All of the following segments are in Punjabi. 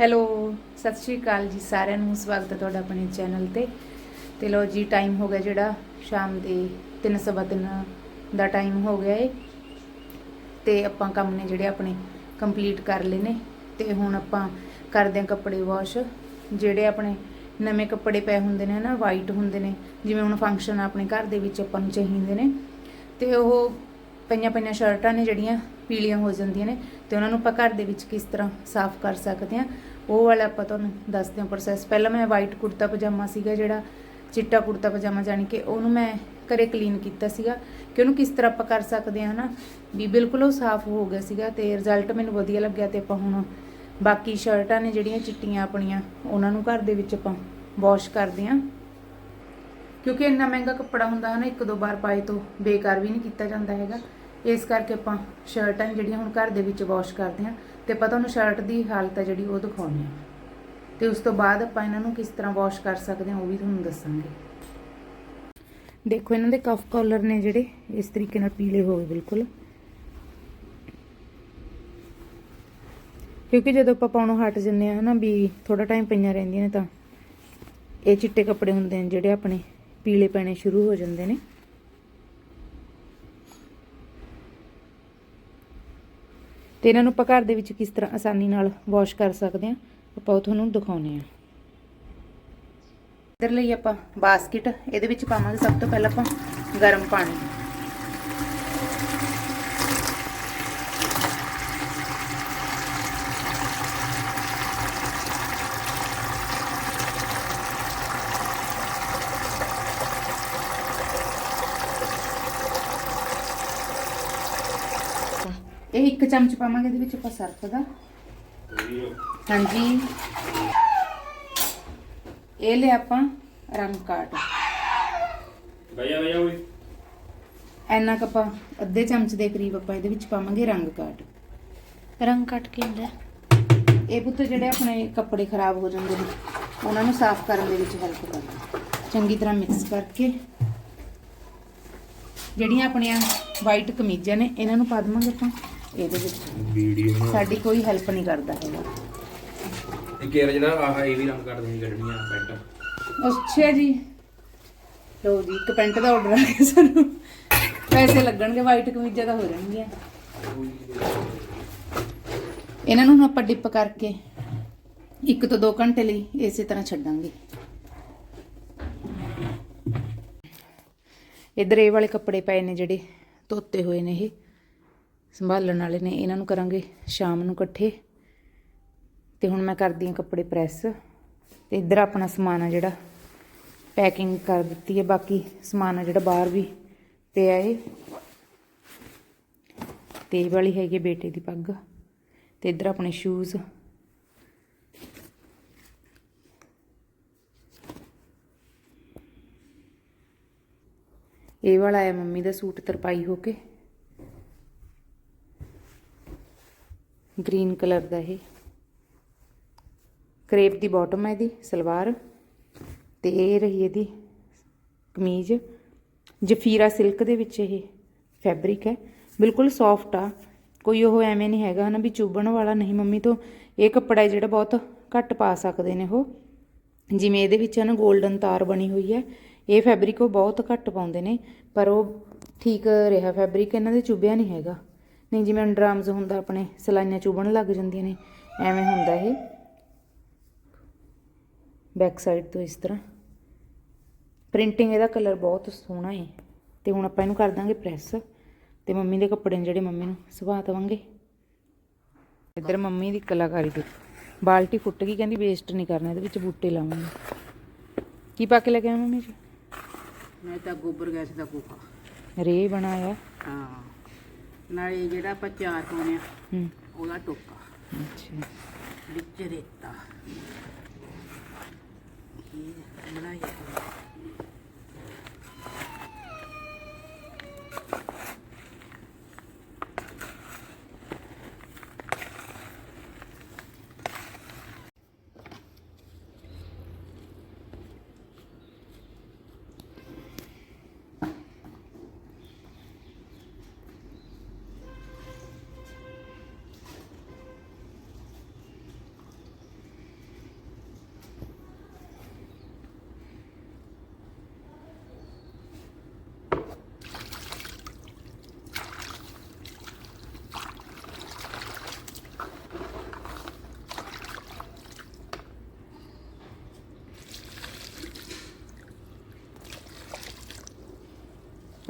ਹੈਲੋ, ਸਤਿ ਸ਼੍ਰੀ ਅਕਾਲ ਜੀ ਸਾਰਿਆਂ ਨੂੰ, ਸਵਾਗਤ ਹੈ ਤੁਹਾਡਾ ਆਪਣੇ ਚੈਨਲ ਤੇ। ਤੇ ਲੋ ਜੀ ਟਾਈਮ ਹੋ ਗਿਆ ਜਿਹੜਾ ਸ਼ਾਮ ਦੇ 3:30 ਦਾ ਟਾਈਮ ਹੋ ਗਿਆ ਏ। ਤੇ ਆਪਾਂ ਕੰਮ ਨੇ ਜਿਹੜੇ ਆਪਣੇ ਕੰਪਲੀਟ ਕਰ ਲਏ ਨੇ। ਤੇ ਹੁਣ ਆਪਾਂ ਕਰਦੇ ਹਾਂ ਕੱਪੜੇ ਵਾਸ਼ ਜਿਹੜੇ ਆਪਣੇ ਨਵੇਂ ਕੱਪੜੇ ਪਏ ਹੁੰਦੇ ਨੇ ਨਾ ਵਾਈਟ ਹੁੰਦੇ ਨੇ। ਜਿਵੇਂ ਹੁਣ ਫੰਕਸ਼ਨ ਆਪਣੇ ਘਰ ਦੇ ਵਿੱਚ ਆਪਾਂ ਨੂੰ ਚਾਹੀਦੇ ਨੇ। ਤੇ ਉਹ ਪਈਆਂ ਪਈਆਂ ਸ਼ਰਟਾਂ ਨੇ ਜਿਹੜੀਆਂ ਪੀਲੀਆਂ ਹੋ ਜਾਂਦੀਆਂ ਨੇ ਤੇ ਉਹਨਾਂ ਨੂੰ ਆਪਾਂ ਘਰ ਦੇ ਵਿੱਚ ਕਿਸ ਤਰ੍ਹਾਂ ਸਾਫ਼ ਕਰ ਸਕਦੇ ਹਾਂ, ਉਹ ਵਾਲਾ ਆਪਾਂ ਤੁਹਾਨੂੰ ਦੱਸਦੇ ਹਾਂ ਪ੍ਰੋਸੈਸ ਪਹਿਲਾਂ ਮੈਂ ਵਾਈਟ ਕੁੜਤਾ ਪਜਾਮਾ ਸੀਗਾ ਜਿਹੜਾ, ਚਿੱਟਾ ਕੁੜਤਾ ਪਜਾਮਾ ਜਾਣੀ ਕਿ ਉਹਨੂੰ ਮੈਂ ਘਰੇ ਕਲੀਨ ਕੀਤਾ ਸੀਗਾ ਕਿ ਉਹਨੂੰ ਕਿਸ ਤਰ੍ਹਾਂ ਆਪਾਂ ਕਰ ਸਕਦੇ ਹਾਂ ਹਨਾ? ਵੀ ਬਿਲਕੁਲ ਉਹ ਸਾਫ਼ ਹੋ ਗਿਆ ਸੀਗਾ ਤੇ ਰਿਜ਼ਲਟ ਮੈਨੂੰ ਵਧੀਆ ਲੱਗਿਆ ਤੇ ਆਪਾਂ ਹੁਣ ਬਾਕੀ ਸ਼ਰਟਾਂ ਨੇ ਜਿਹੜੀਆਂ ਚਿੱਟੀਆਂ ਆਪਣੀਆਂ, ਉਹਨਾਂ ਨੂੰ ਘਰ ਦੇ ਵਿੱਚ ਆਪਾਂ ਵਾਸ਼ ਕਰਦੇ ਹਾਂ। ਕਿਉਂਕਿ ਇੰਨਾ ਮਹਿੰਗਾ ਕੱਪੜਾ ਹੁੰਦਾ ਹੈ ਨਾ ਇੱਕ ਦੋ ਵਾਰ ਪਾਏ ਤੋਂ ਬੇਕਾਰ ਵੀ ਨਹੀਂ ਕੀਤਾ ਜਾਂਦਾ ਹੈਗਾ। ਇਸ ਕਰਕੇ ਆਪਾਂ ਸ਼ਰਟਾਂ ਜਿਹੜੀਆਂ ਹੁਣ ਘਰ ਦੇ ਵਿੱਚ ਵਾਸ਼ ਕਰਦੇ ਹਾਂ, ਤੇ ਆਪਾਂ ਤੁਹਾਨੂੰ ਸ਼ਰਟ ਦੀ ਹਾਲਤ ਹੈ ਜਿਹੜੀ ਉਹ ਦਿਖਾਉਂਦੇ ਹਾਂ। ਤੇ ਉਸ ਤੋਂ ਬਾਅਦ ਆਪਾਂ ਇਹਨਾਂ ਨੂੰ ਕਿਸ ਤਰ੍ਹਾਂ ਵਾਸ਼ ਕਰ ਸਕਦੇ ਹਾਂ ਉਹ ਵੀ ਤੁਹਾਨੂੰ ਦੱਸਾਂਗੇ। ਦੇਖੋ, ਇਹਨਾਂ ਦੇ ਕਫ ਕਾਲਰ ਨੇ ਜਿਹੜੇ, ਇਸ ਤਰੀਕੇ ਨਾਲ ਪੀਲੇ ਹੋ ਗਏ ਬਿਲਕੁਲ। ਕਿਉਂਕਿ ਜਦੋਂ ਆਪਾਂ ਪਾਉਣੋਂ ਹਟ ਜੰਨੇ ਆ ਹਨਾ, ਵੀ ਥੋੜਾ ਟਾਈਮ ਪਈਆਂ ਰਹਿੰਦੀਆਂ ਨੇ ਤਾਂ, ਇਹ ਚਿੱਟੇ ਕੱਪੜੇ ਹੁੰਦੇ ਨੇ ਜਿਹੜੇ ਆਪਣੇ। ਪੀਲੇ ਪੈਣੇ ਸ਼ੁਰੂ ਹੋ ਜਾਂਦੇ ਨੇ। ਤੇ ਇਹਨਾਂ ਨੂੰ ਆਪਾਂ ਘਰ ਦੇ ਵਿੱਚ ਕਿਸ ਤਰ੍ਹਾਂ ਆਸਾਨੀ ਨਾਲ ਵਾਸ਼ ਕਰ ਸਕਦੇ ਹਾਂ, ਆਪਾਂ ਉਹ ਤੁਹਾਨੂੰ ਦਿਖਾਉਨੇ ਆ ਇਧਰ ਲਈ ਆਪਾਂ ਬਾਸਕਟ ਇਹਦੇ ਵਿੱਚ ਪਾਵਾਂਗੇ ਸਭ ਤੋਂ ਪਹਿਲਾਂ ਆਪਾਂ ਗਰਮ ਪਾਣੀ। ਇਹ ਇੱਕ ਚਮਚ ਪਾਵਾਂਗੇ ਇਹਦੇ ਵਿੱਚ ਆਪਾਂ ਸਰਫ ਦਾ। ਹਾਂਜੀ। ਇਹ ਲੈ ਆਪਾਂ ਰੰਗ ਕਾਟ ਭਈਆ ਭਈਆ ਓਏ। ਐਨਾ ਕੁ ਆਪਾਂ ਅੱਧੇ ਚਮਚ ਦੇ ਕਰੀਬ ਆਪਾਂ ਇਹਦੇ ਵਿੱਚ ਪਾਵਾਂਗੇ ਰੰਗ ਕਾਟ ਰੰਗ ਕੱਟ ਕੇ ਹੁੰਦਾ? ਇਹ ਪੁੱਤ ਜਿਹੜੇ ਆਪਣੇ ਕੱਪੜੇ ਖਰਾਬ ਹੋ ਜਾਂਦੇ ਨੇ ਉਹਨਾਂ ਨੂੰ ਸਾਫ਼ ਕਰਨ ਦੇ ਵਿੱਚ ਹੈਲਪ ਕਰਦਾ। ਚੰਗੀ ਤਰ੍ਹਾਂ ਮਿਕਸ ਕਰਕੇ ਜਿਹੜੀਆਂ ਆਪਣੀਆਂ ਵਾਈਟ ਕਮੀਜ਼ਾਂ ਨੇ ਇਹਨਾਂ ਨੂੰ ਪਾ ਦੇਵਾਂਗੇ ਆਪਾਂ। ਇਹਦੇ ਵਿੱਚ। ਵੀਡੀਓ ਸਾਡੀ ਕੋਈ ਹੈਲਪ ਨਹੀਂ ਕਰਦਾ ਹੈਗਾ। ਇੱਕ ਯਾਰ ਜਿਹੜਾ ਆਹ ਇਹ ਵੀ ਰੰਗ ਕੱਢ ਦੇਣੀ ਕੱਢਣੀਆਂ ਪੈਂਟ। ਅੱਛਾ ਜੀ। ਲੋ ਜੀ ਇੱਕ ਪੈਂਟ ਦਾ ਆਰਡਰ ਆ ਗਿਆ ਸਾਨੂੰ। ਪੈਸੇ ਲੱਗਣਗੇ ਵਾਈਟ ਕਮੀਜ਼ਾਂ ਤਾਂ ਹੋ ਜਾਣਗੀਆਂ। ਇਹਨਾਂ ਨੂੰ ਹੁਣ ਆਪਾਂ ਡਿਪ ਕਰਕੇ ਇੱਕ ਤੋਂ 2 ਘੰਟੇ ਲਈ ਇਸੇ ਤਰ੍ਹਾਂ ਛੱਡਾਂਗੇ। ਇਧਰ ਇਹ ਵਾਲੇ ਕੱਪੜੇ ਪਏ ਨੇ ਜਿਹੜੇ ਧੋਤੇ ਹੋਏ ਨੇ ਇਹ। ਸੰਭਾਲਣ ਵਾਲੇ ਨੇ, ਇਹਨਾਂ ਨੂੰ ਕਰਾਂਗੇ ਸ਼ਾਮ ਨੂੰ ਇਕੱਠੇ। ਤੇ ਹੁਣ ਮੈਂ ਕਰਦੀ ਹਾਂ ਕੱਪੜੇ ਪ੍ਰੈਸ। ਤੇ ਇੱਧਰ ਆਪਣਾ ਸਮਾਨ ਆ ਜਿਹੜਾ, ਪੈਕਿੰਗ ਕਰ ਦਿੱਤੀ ਹੈ। ਬਾਕੀ ਸਮਾਨ ਆ ਜਿਹੜਾ ਬਾਹਰ ਵੀ ਪਿਆ ਏ ਤੇ ਇਹ ਵਾਲੀ ਹੈਗੀ ਬੇਟੇ ਦੀ ਪੱਗ। ਤੇ ਇੱਧਰ ਆਪਣੇ ਸ਼ੂਜ਼ ਇਹ ਵਾਲਾ ਹੈ ਮੰਮੀ ਦਾ ਸੂਟ ਤਰਪਾਈ ਹੋ ਕੇ। ਗ੍ਰੀਨ ਕਲਰ ਦਾ ਇਹ। ਕਰੇਪ ਦੀ ਬਾਟਮ ਹੈ ਇਹਦੀ, ਸਲਵਾਰ। ਤੇ ਇਹ ਰਹੀ ਇਹਦੀ ਕਮੀਜ਼। ਜਫੀਰਾ ਸਿਲਕ ਦੇ ਵਿੱਚ ਇਹ ਫੈਬਰਿਕ ਹੈ। ਬਿਲਕੁਲ ਸੌਫਟ ਆ। ਕੋਈ ਉਹ ਐਵੇਂ ਨਹੀਂ ਹੈਗਾ ਨਾ ਵੀ ਚੁੱਭਣ ਵਾਲਾ ਨਹੀਂ। ਮੰਮੀ ਤੋਂ ਇਹ ਕੱਪੜਾ ਹੈ ਜਿਹੜਾ ਬਹੁਤ ਘੱਟ ਪਾ ਸਕਦੇ ਨੇ ਉਹ। ਜਿਵੇਂ ਇਹਦੇ ਵਿੱਚ ਹੈ ਨਾ 골ਡਨ ਤਾਰ ਬਣੀ ਹੋਈ ਹੈ। ਇਹ ਫੈਬਰਿਕ ਉਹ ਬਹੁਤ ਘੱਟ ਪਾਉਂਦੇ ਨੇ। ਪਰ ਉਹ ਠੀਕ ਰਿਹਾ ਫੈਬਰਿਕ ਇਹਨਾਂ ਦੇ ਚੁੱਭਿਆ ਨਹੀਂ ਹੈਗਾ। ਨਹੀਂ ਜਿਵੇਂ ਅੰਡਰਆਰਮਸ ਹੁੰਦਾ ਆਪਣੇ ਸਲਾਈਆਂ ਚੁਭਣ ਲੱਗ ਜਾਂਦੀਆਂ ਨੇ ਐਵੇਂ ਹੁੰਦਾ ਇਹ। ਬੈਕ ਸਾਈਡ ਤੋਂ ਇਸ ਤਰ੍ਹਾਂ। ਪ੍ਰਿੰਟਿੰਗ ਇਹਦਾ ਕਲਰ ਬਹੁਤ ਸੋਹਣਾ ਹੈ ਤੇ ਹੁਣ ਆਪਾਂ ਇਹਨੂੰ ਕਰ ਦਾਂਗੇ ਪ੍ਰੈਸ ਤੇ ਮੰਮੀ ਦੇ ਕੱਪੜੇ ਜਿਹੜੇ ਮੰਮੀ ਨੂੰ ਸੁਭਾ ਦੇਵਾਂਗੇ। ਇੱਧਰ ਮੰਮੀ ਦੀ ਕਲਾਕਾਰੀ ਦੇ ਬਾਲਟੀ ਫੁੱਟ ਗਈ ਕਹਿੰਦੀ ਵੇਸਟ ਨਹੀਂ ਕਰਨਾ ਇਹਦੇ ਵਿੱਚ ਬੂਟੇ ਲਾਵਾਂਗੇ। ਕੀ ਪਾ ਕੇ ਲੈ ਕੇ ਆਇਆ ਮੰਮੀ ਜੀ? ਮੈਂ ਤਾਂ ਗੋਬਰ ਗੈਸ ਦਾ ਕੂਕਾ। ਰੇ ਬਣਾਇਆ। ਹਾਂ। ਨਾਲੇ ਜਿਹੜਾ ਆਪਾਂ ਚਾਰ ਪਾਉਂਦੇ ਆ ਹੂੰ। ਉਹਦਾ ਟੋਕਾ। ਅੱਛਾ। ਵਿੱਚ ਰੇਤਾ। ਇਹ ਬਣਾਇਆ।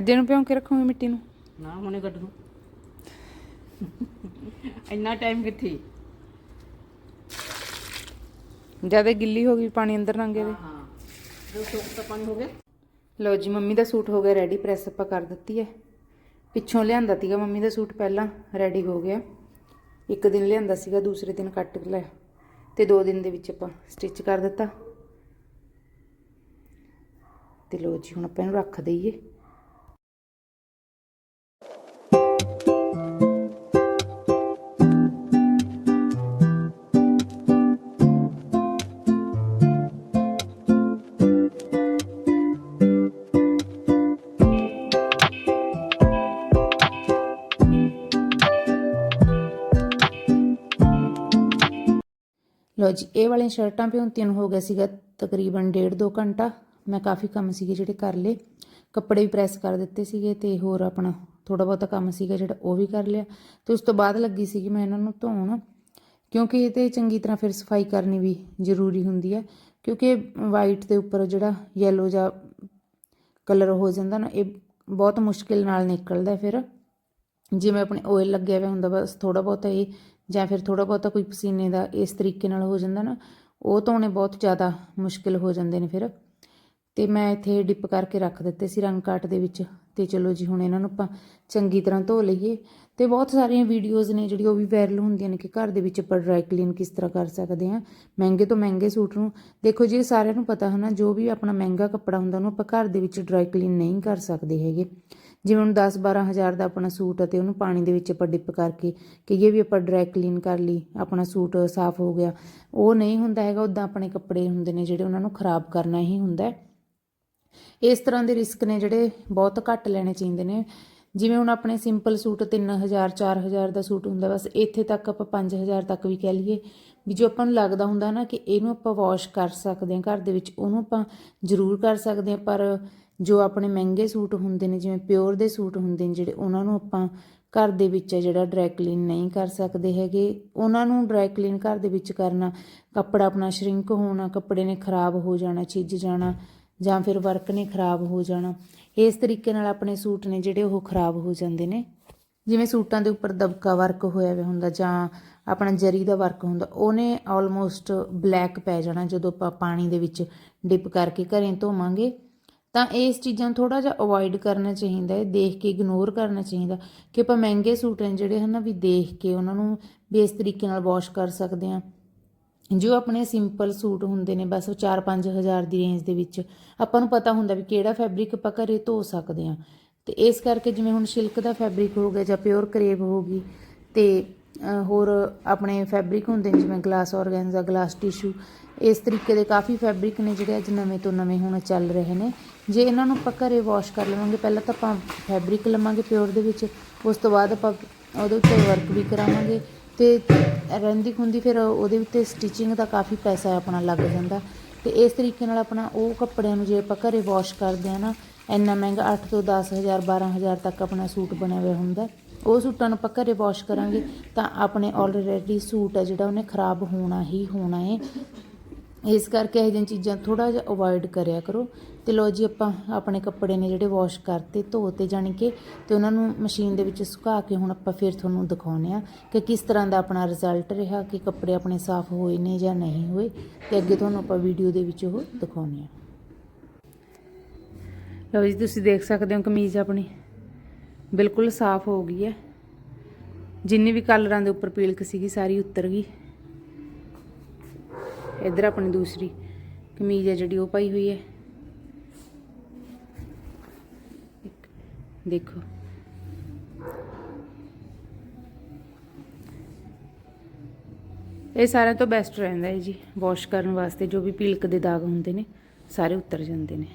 ਅੱਜ ਇਹਨੂੰ ਭਿਉਂ ਕੇ ਰੱਖੋਗੇ ਮਿੱਟੀ ਨੂੰ? ਨਾ ਹੁਣੇ ਕੱਢ ਦੂੰ। ਇੰਨਾ ਟਾਈਮ ਕਿੱਥੇ? ਜ਼ਿਆਦਾ ਗਿੱਲੀ ਹੋ ਗਈ ਪਾਣੀ ਅੰਦਰ ਲੰਘੇ ਦੇ ਹਾਂ ਜੋ ਸੁੱਕ ਤਾਂ ਪਾਣੀ ਹੋ ਗਿਆ। ਲਓ ਜੀ ਮੰਮੀ ਦਾ ਸੂਟ ਹੋ ਗਿਆ ਰੈਡੀ ਪ੍ਰੈਸ ਆਪਾਂ ਕਰ ਦਿੱਤੀ ਹੈ। ਪਿੱਛੋਂ ਲਿਆਂਦਾ ਸੀਗਾ ਮੰਮੀ ਦਾ ਸੂਟ ਪਹਿਲਾਂ ਰੈਡੀ ਹੋ ਗਿਆ। ਇੱਕ ਦਿਨ ਲਿਆਂਦਾ ਸੀਗਾ ਦੂਸਰੇ ਦਿਨ ਕੱਟ ਲਿਆ। ਤੇ ਦੋ ਦਿਨ ਦੇ ਵਿੱਚ ਆਪਾਂ ਸਟਿਚ ਕਰ ਦਿੱਤਾ। ਤੇ ਲਓ ਜੀ ਹੁਣ ਆਪਾਂ ਇਹਨੂੰ ਰੱਖ ਦਈਏ। ਲਓ ਜੀ, ਇਹ ਵਾਲੀਆਂ ਸ਼ਰਟਾਂ ਭਿਉਂਤੀਆਂ ਨੂੰ ਹੋ ਗਿਆ ਸੀਗਾ ਤਕਰੀਬਨ ਡੇਢ ਦੋ ਘੰਟਾ। ਮੈਂ ਕਾਫੀ ਕੰਮ ਸੀਗੇ ਜਿਹੜੇ ਕਰ ਲਏ। ਕੱਪੜੇ ਵੀ ਪ੍ਰੈਸ ਕਰ ਦਿੱਤੇ ਸੀਗੇ ਤੇ ਹੋਰ ਆਪਣਾ ਥੋੜਾ ਬਹੁਤਾ ਕੰਮ ਸੀਗਾ ਜਿਹੜਾ ਉਹ ਵੀ ਕਰ ਲਿਆ। ਤੇ ਉਸ ਤੋਂ ਬਾਅਦ ਲੱਗੀ ਸੀਗੀ ਮੈਂ ਇਹਨਾਂ ਨੂੰ ਧੋਣ, ਕਿਉਂਕਿ ਇਹ ਤੇ ਚੰਗੀ ਤਰ੍ਹਾਂ ਫਿਰ ਸਫ਼ਾਈ ਕਰਨੀ ਵੀ ਜ਼ਰੂਰੀ ਹੁੰਦੀ ਹੈ, ਕਿਉਂਕਿ ਵਾਈਟ ਦੇ ਉੱਪਰ ਜਿਹੜਾ ਯੈਲੋ ਜਾਂ ਕਲਰ ਹੋ ਜਾਂਦਾ ਨਾ, ਇਹ ਬਹੁਤ ਮੁਸ਼ਕਿਲ ਨਾਲ ਨਿਕਲਦਾ ਫਿਰ। ਜਿਵੇਂ ਆਪਣੇ ਆਇਲ ਲੱਗਿਆ ਹੋਇਆ ਹੁੰਦਾ, ਬਸ ਥੋੜਾ ਬਹੁਤਾ ਇਹ ਜਾਂ ਫਿਰ ਥੋੜਾ ਬਹੁਤਾ ਕੋਈ ਪਸੀਨੇ ਦਾ ਇਸ ਤਰੀਕੇ ਨਾਲ ਹੋ ਜਾਂਦਾ ਨਾ, ਉਹ ਧੋਣੇ ਬਹੁਤ ਜ਼ਿਆਦਾ ਮੁਸ਼ਕਿਲ ਹੋ ਜਾਂਦੇ ਨੇ ਫਿਰ। ਤੇ ਮੈਂ ਇੱਥੇ ਡਿਪ ਕਰਕੇ ਰੱਖ ਦਿੱਤੇ ਸੀ ਰੰਗ ਕਾਟ ਦੇ ਵਿੱਚ। ਤੇ ਚਲੋ ਜੀ, ਹੁਣ ਇਹਨਾਂ ਨੂੰ ਆਪਾਂ ਚੰਗੀ ਤਰ੍ਹਾਂ ਧੋ ਲਈਏ। ਤੇ ਬਹੁਤ ਸਾਰੀਆਂ ਵੀਡੀਓਜ਼ ਨੇ ਜਿਹੜੀ ਉਹ ਵੀ ਵਾਇਰਲ ਹੁੰਦੀਆਂ ਨੇ ਕਿ ਘਰ ਦੇ ਵਿੱਚ ਆਪਾਂ ਡਰਾਈ ਕਲੀਨ ਕਿਸ ਤਰ੍ਹਾਂ ਕਰ ਸਕਦੇ ਹਾਂ। ਮਹਿੰਗੇ ਤੋਂ ਮਹਿੰਗੇ ਸੂਟ ਨੂੰ ਦੇਖੋ ਜੀ ਸਾਰਿਆਂ ਨੂੰ ਪਤਾ ਹੈ ਨਾ ਜੋ ਵੀ ਆਪਣਾ ਮਹਿੰਗਾ ਕੱਪੜਾ ਹੁੰਦਾ, ਉਹਨੂੰ ਆਪਾਂ ਘਰ ਦੇ ਵਿੱਚ ਡਰਾਈ ਕਲੀਨ ਨਹੀਂ ਕਰ ਸਕਦੇ ਹੈਗੇ। ਜਿਵੇਂ ਹੁਣ 10 12 ਹਜ਼ਾਰ ਦਾ ਆਪਣਾ ਸੂਟ ਅਤੇ ਉਹਨੂੰ ਪਾਣੀ ਦੇ ਵਿੱਚ ਆਪਾਂ ਡਿਪ ਕਰਕੇ ਕਹੀਏ ਵੀ ਆਪਾਂ ਡਰਾਈ ਕਲੀਨ ਕਰ ਲਈ, ਆਪਣਾ ਸੂਟ ਸਾਫ਼ ਹੋ ਗਿਆ। ਉਹ ਨਹੀਂ ਹੁੰਦਾ ਹੈਗਾ ਉਦਾਂ ਆਪਣੇ ਕੱਪੜੇ ਹੁੰਦੇ ਨੇ ਜਿਹੜੇ ਉਹਨਾਂ ਨੂੰ ਖਰਾਬ ਕਰਨਾ ਹੀ ਹੁੰਦਾ ਹੈ। ਇਸ ਤਰ੍ਹਾਂ ਦੇ ਰਿਸਕ ਨੇ ਜਿਹੜੇ ਬਹੁਤ ਘੱਟ ਲੈਣੇ ਚਾਹੀਦੇ ਨੇ। ਜਿਵੇਂ ਹੁਣ ਆਪਣੇ ਸਿੰਪਲ ਸੂਟ 3000 4000 ਦਾ ਸੂਟ ਹੁੰਦਾ, ਬਸ ਇੱਥੇ ਤੱਕ ਆਪਾਂ 5000 ਤੱਕ ਵੀ ਕਹਿ ਲਈਏ ਵੀ ਜੋ ਆਪਾਂ ਨੂੰ ਲੱਗਦਾ ਹੁੰਦਾ ਨਾ ਕਿ ਇਹਨੂੰ ਆਪਾਂ ਵਾਸ਼ ਕਰ ਸਕਦੇ ਹਾਂ ਘਰ ਦੇ ਵਿੱਚ, ਉਹਨੂੰ ਆਪਾਂ ਜ਼ਰੂਰ ਕਰ ਸਕਦੇ ਹਾਂ। ਪਰ ਜੋ ਆਪਣੇ ਮਹਿੰਗੇ ਸੂਟ ਹੁੰਦੇ ਨੇ, ਜਿਵੇਂ ਪਿਓਰ ਦੇ ਸੂਟ ਹੁੰਦੇ ਨੇ, ਜਿਹੜੇ ਉਹਨਾਂ ਨੂੰ ਆਪਾਂ ਘਰ ਦੇ ਵਿੱਚ ਜਿਹੜਾ ਡਰਾਈ ਕਲੀਨ ਨਹੀਂ ਕਰ ਸਕਦੇ ਹੈਗੇ। ਉਹਨਾਂ ਨੂੰ ਡਰਾਈ ਕਲੀਨ ਘਰ ਦੇ ਵਿੱਚ ਕਰਨਾ, ਕੱਪੜਾ ਆਪਣਾ ਸ਼ਰਿੰਕ ਹੋਣਾ, ਕੱਪੜੇ ਨੇ ਖਰਾਬ ਹੋ ਜਾਣਾ, ਛਿੱਜ ਜਾਣਾ ਜਾਂ ਫਿਰ ਵਰਕ ਨੇ ਖਰਾਬ ਹੋ ਜਾਣਾ। ਇਸ ਤਰੀਕੇ ਨਾਲ ਆਪਣੇ ਸੂਟ ਨੇ ਜਿਹੜੇ ਉਹ ਖਰਾਬ ਹੋ ਜਾਂਦੇ ਨੇ। ਜਿਵੇਂ ਸੂਟਾਂ ਦੇ ਉੱਪਰ ਦਬਕਾ ਵਰਕ ਹੋਇਆ ਹੋਇਆ ਹੁੰਦਾ ਜਾਂ ਆਪਣਾ ਜਰੀ ਦਾ ਵਰਕ ਹੁੰਦਾ, ਉਹਨੇ ਆਲਮੋਸਟ ਬਲੈਕ ਪੈ ਜਾਣਾ ਜਦੋਂ ਆਪਾਂ ਪਾਣੀ ਦੇ ਵਿੱਚ ਡਿਪ ਕਰਕੇ ਘਰੇ ਧੋਵਾਂਗੇ। ਤਾਂ ਇਸ ਚੀਜ਼ਾਂ ਨੂੰ ਥੋੜਾ ਜਿਹਾ ਅਵੋਇਡ ਕਰਨਾ ਚਾਹੀਦਾ ਹੈ, ਦੇਖ ਕੇ ਇਗਨੋਰ ਕਰਨਾ ਚਾਹੀਦਾ ਕਿ ਆਪਾਂ ਮਹਿੰਗੇ ਸੂਟ ਨੇ ਜਿਹੜੇ ਹਨ ਨਾ ਵੀ ਦੇਖ ਕੇ ਉਹਨਾਂ ਨੂੰ ਵੀ ਇਸ ਤਰੀਕੇ ਨਾਲ ਵਾਸ਼ ਕਰ ਸਕਦੇ ਹਾਂ। ਜੋ ਆਪਣੇ ਸਿੰਪਲ ਸੂਟ ਹੁੰਦੇ ਨੇ, ਬਸ 4-5 ਹਜ਼ਾਰ ਦੀ ਰੇਂਜ ਦੇ ਵਿੱਚ ਆਪਾਂ ਨੂੰ ਪਤਾ ਹੁੰਦਾ ਵੀ ਕਿਹੜਾ ਫੈਬਰਿਕ ਆਪਾਂ ਘਰੇ ਧੋ ਸਕਦੇ ਹਾਂ। ਤੇ ਇਸ ਕਰਕੇ ਜਿਵੇਂ ਹੁਣ ਸਿਲਕ ਦਾ ਫੈਬਰਿਕ ਹੋ ਗਿਆ ਜਾਂ ਪਿਓਰ ਕਰੇਵ ਹੋ ਗਈ, ਤੇ ਹੋਰ ਆਪਣੇ ਫੈਬਰਿਕ ਹੁੰਦੇ ਨੇ, ਜਿਵੇਂ ਗਲਾਸ ਔਰਗੈਂਜ਼ਾ ਗਲਾਸ ਟਿਸ਼ੂ ਇਸ ਤਰੀਕੇ ਦੇ ਕਾਫੀ ਫੈਬਰਿਕ ਨੇ ਜਿਹੜੇ ਅੱਜ ਨਵੇਂ ਤੋਂ ਨਵੇਂ ਹੁਣ ਚੱਲ ਰਹੇ ਨੇ। ਜੇ ਇਹਨਾਂ ਨੂੰ ਆਪਾਂ ਘਰੇ ਵਾਸ਼ ਕਰ ਲਵਾਂਗੇ, ਪਹਿਲਾਂ ਤਾਂ ਆਪਾਂ ਫੈਬਰਿਕ ਲਵਾਂਗੇ ਪਿਓਰ ਦੇ ਵਿੱਚ, ਉਸ ਤੋਂ ਬਾਅਦ ਆਪਾਂ ਉਹਦੇ ਉੱਤੇ ਵਰਕ ਵੀ ਕਰਾਵਾਂਗੇ। ਅਤੇ ਰਹਿੰਦੀ ਖੁੰਦੀ ਫਿਰ ਉਹਦੇ ਉੱਤੇ ਸਟਿਚਿੰਗ ਦਾ ਕਾਫੀ ਪੈਸਾ ਆਪਣਾ ਲੱਗ ਜਾਂਦਾ। ਅਤੇ ਇਸ ਤਰੀਕੇ ਨਾਲ ਆਪਣਾ ਉਹ ਕੱਪੜਿਆਂ ਨੂੰ ਜੇ ਆਪਾਂ ਘਰੇ ਵਾਸ਼ ਕਰਦੇ ਹਾਂ ਨਾ, ਇੰਨਾ ਮਹਿੰਗਾ 8 ਤੋਂ 10000 12000 ਤੱਕ ਆਪਣਾ ਸੂਟ ਬਣਿਆ ਹੋਇਆ ਹੁੰਦਾ। ਉਹ ਸੂਟਾਂ ਨੂੰ ਆਪਾਂ ਘਰੇ ਵਾਸ਼ ਕਰਾਂਗੇ ਤਾਂ ਆਪਣੇ ਆਲਰੇਡੀ ਸੂਟ ਹੈ ਜਿਹੜਾ ਉਹਨੇ ਖਰਾਬ ਹੋਣਾ ਹੀ ਹੋਣਾ ਹੈ। ਇਸ ਕਰਕੇ ਇਹ ਜਿਹੀਆਂ ਚੀਜ਼ਾਂ ਥੋੜਾ ਜਿਹਾ ਅਵੋਇਡ ਕਰਿਆ ਕਰੋ। ਤੇ ਲੋ ਜੀ ਆਪਾਂ ਆਪਣੇ ਕੱਪੜੇ ਨੇ ਜਿਹੜੇ ਵਾਸ਼ ਕਰਤੇ ਧੋਤੇ ਜਾਣੀ ਕਿ ਤੇ ਉਹਨਾਂ ਨੂੰ ਮਸ਼ੀਨ ਦੇ ਵਿੱਚ ਸੁਕਾ ਕੇ ਹੁਣ ਆਪਾਂ ਫਿਰ ਤੁਹਾਨੂੰ ਦਿਖਾਉਨੇ ਆ ਕਿ ਕਿਸ ਤਰ੍ਹਾਂ ਦਾ ਆਪਣਾ ਰਿਜ਼ਲਟ ਰਿਹਾ, ਕਿ ਕੱਪੜੇ ਆਪਣੇ ਸਾਫ਼ ਹੋਏ ਨੇ ਜਾਂ ਨਹੀਂ ਹੋਏ ਤੇ ਅੱਗੇ ਤੁਹਾਨੂੰ ਆਪਾਂ ਵੀਡੀਓ ਦੇ ਵਿੱਚ ਉਹ ਦਿਖਾਉਨੇ ਆ ਲਓ ਜੀ, ਤੁਸੀਂ ਦੇਖ ਸਕਦੇ ਹੋ ਕਮੀਜ਼ ਆਪਣੀ ਬਿਲਕੁਲ ਸਾਫ਼ ਹੋ ਗਈ ਹੈ। ਜਿੰਨੀ ਵੀ ਕਲਰਾਂ ਦੇ ਉੱਪਰ ਪੀਲਕ ਸੀਗੀ, ਸਾਰੀ ਉਤਰ ਗਈ। ਇੱਧਰ ਆਪਣੀ ਦੂਸਰੀ ਕਮੀਜ਼ ਹੈ ਜਿਹੜੀ ਉਹ ਪਾਈ ਹੋਈ ਹੈ। ਦੇਖੋ। ਇਹ ਸਾਰਿਆਂ ਤੋਂ ਬੈਸਟ ਰਹਿੰਦਾ ਹੈ ਜੀ। ਵਾਸ਼ ਕਰਨ ਵਾਸਤੇ ਜੋ ਵੀ ਪੀਲਕ ਦੇ ਦਾਗ ਹੁੰਦੇ ਨੇ, ਸਾਰੇ ਉਤਰ ਜਾਂਦੇ ਨੇ।